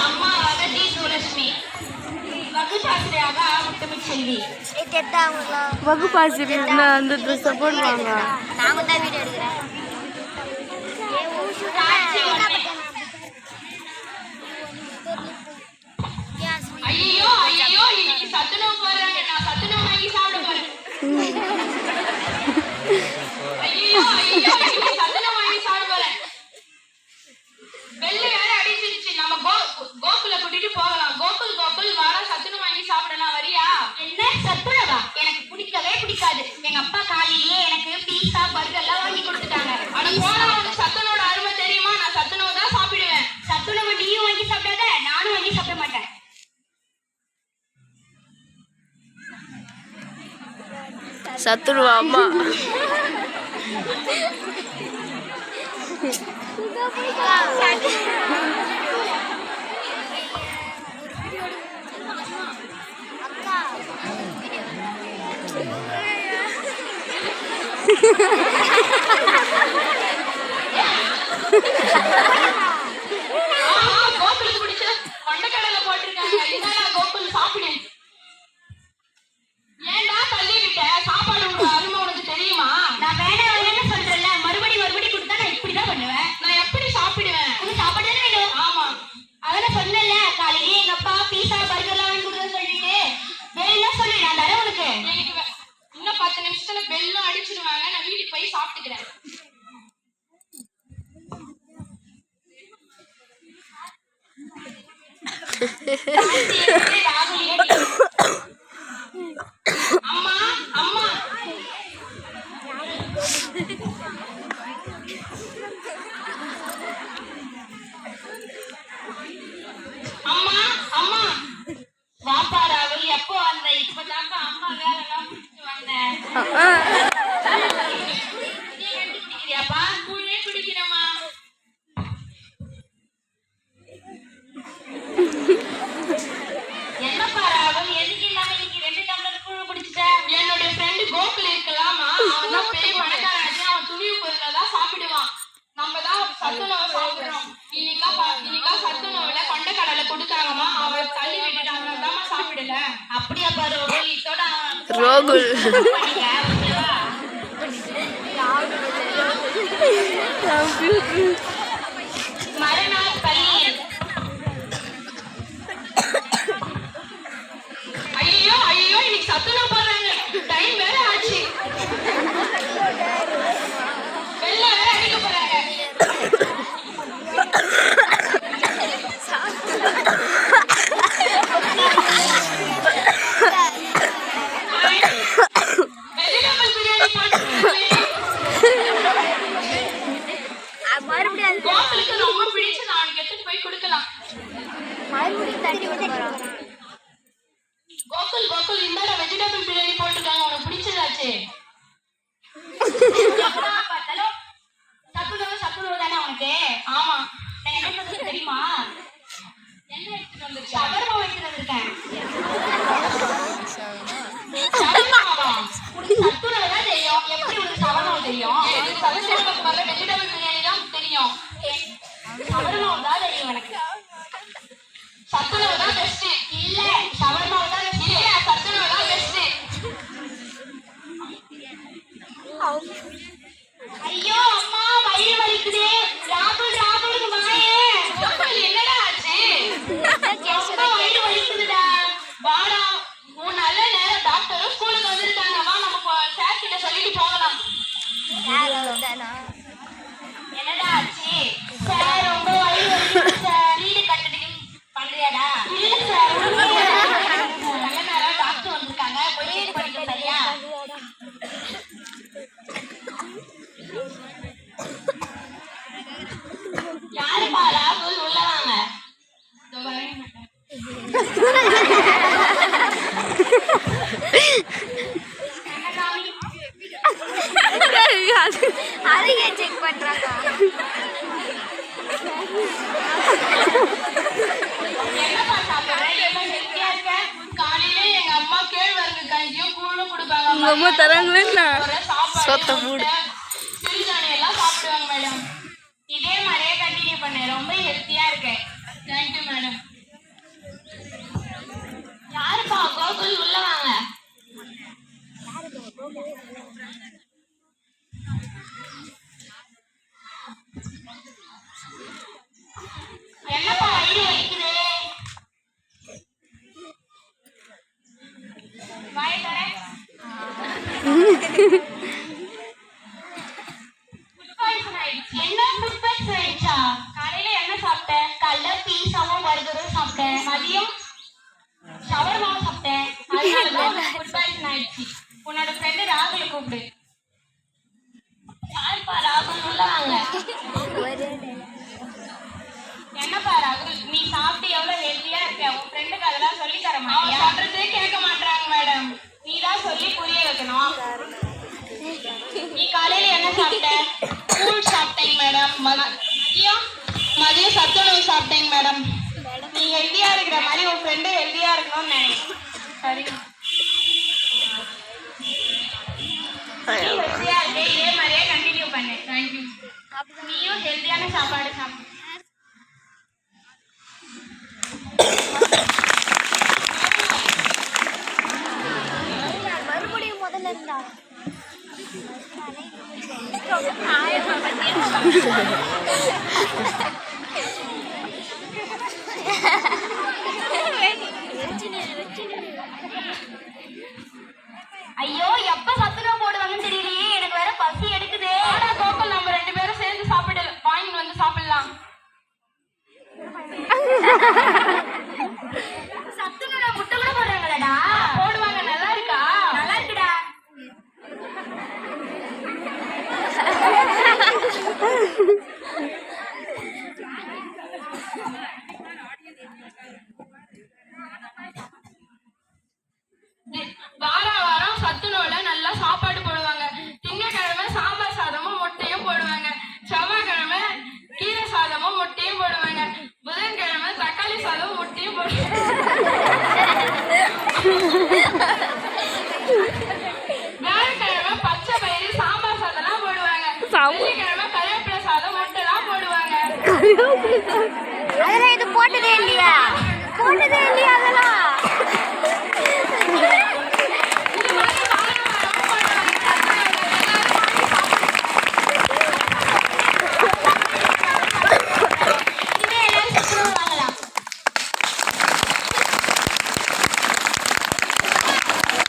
அம்மாவாக டி சுலட்சுமி வகுப்பாசிரியராக முத்தமிழ் செல்வி வகுப்பாசிரியர் அந்த ட்ரெஸ்ஸை போடுவாங்க நாங்கள் தான் வீடியோ எடுக்கிறேன். சத்துருவா அம்மா Ha ha ha ha! అమ్మా అమ్మా ரோகுல் Thank you. கோகுல் கோகுல் இந்தாடா வெஜிடபிள் பிரியாணி போட்டுருக்காங்க. உனக்கு பிடிச்சதாச்சே. சாப்பிடுவோம் சாப்பிடுவோம் தானே உனக்கு? ஆமா. நான் என்ன பண்றது தெரியுமா? என்ன எடுத்துட்டு வந்திருக்கேன். சவர்மா தான் தெரியும். எப்படி உனக்கு தெரியும்? சவர்மா வர வெஜிடபிள் பிரியாணி தான் தெரியும். ஐயோ அம்மா வயிறு வலிக்குதே. ராகுல் ராகுலுக்கு மாயே என்னடா ஆச்சு? அம்மா வயிறு வலிக்குதுடா. வாடா. உன் நல்ல நேரம் டாக்டரும் ஸ்கூலுக்கு வந்திருக்காங்க. நம்ம சார் கிட்ட போகலாம். என்னடா ஆச்சு? சார் ரொம்ப வயிறு வலிக்குது சார் வீடு கட்டணும் பண்றியாடா? அது அது ஏன் செக் பண்றாங்க. உங்க அம்மா தராங்களே சொத்த மூடு. எல்லாம் சாப்பிடுவாங்க மேடம் இதே மாதிரியே கண்டினியூ பண்ண. ரொம்ப ஹெல்த்தியா இருக்கேன் தேங்க்யூ மேடம் யாருப்பா? கோகுல் உள்ள வாங்க. ஃப்ரெண்டு ராகுல கூப்பிடு? யாருப்பா ராகுல்? உள்ள வாங்க. என்னப்பா ராகுல்? நீ சாப்பிட்டு எவ்வளவு ஹெல்த்தியா இருக்க? உன் ஃப்ரெண்டுக்கு அதெல்லாம் சொல்லி தர மாட்டியா? சொல்றதே கேட்க மாட்டாங்க மேடம் நீ தான் சொல்லி புரிய வைக்கணும். நீ காலையில என்ன சாப்பிட்ட? கூழ் சாப்பிட்டேங்க மேடம் மதியம்? மதியம் சத்துணவு சாப்பிட்டேங்க மேடம் நீ ஹெல்த்தியா இருக்கிற மாதிரி உன் ஃப்ரெண்டு ஹெல்த்தியா இருக்கணும்னு நினைக்கிறேன். சரி. நீ ஹெல்த்தியா இருக்க இதே மாதிரியே கண்டினியூ பண்ணு. தேங்க்யூ நீயும் ஹெல்த்தியான சாப்பாடு சாப்பிடு. மறுபடியும் முதல்ல இருந்தா? ஐயோ எப்ப சத்துணவுல முட்டை கூட போடுறாங்களடா. போடுவாங்க. அதெல்லாம் இது போட்டதே இல்லையா? போட்டதே இல்லையா அதெல்லாம்?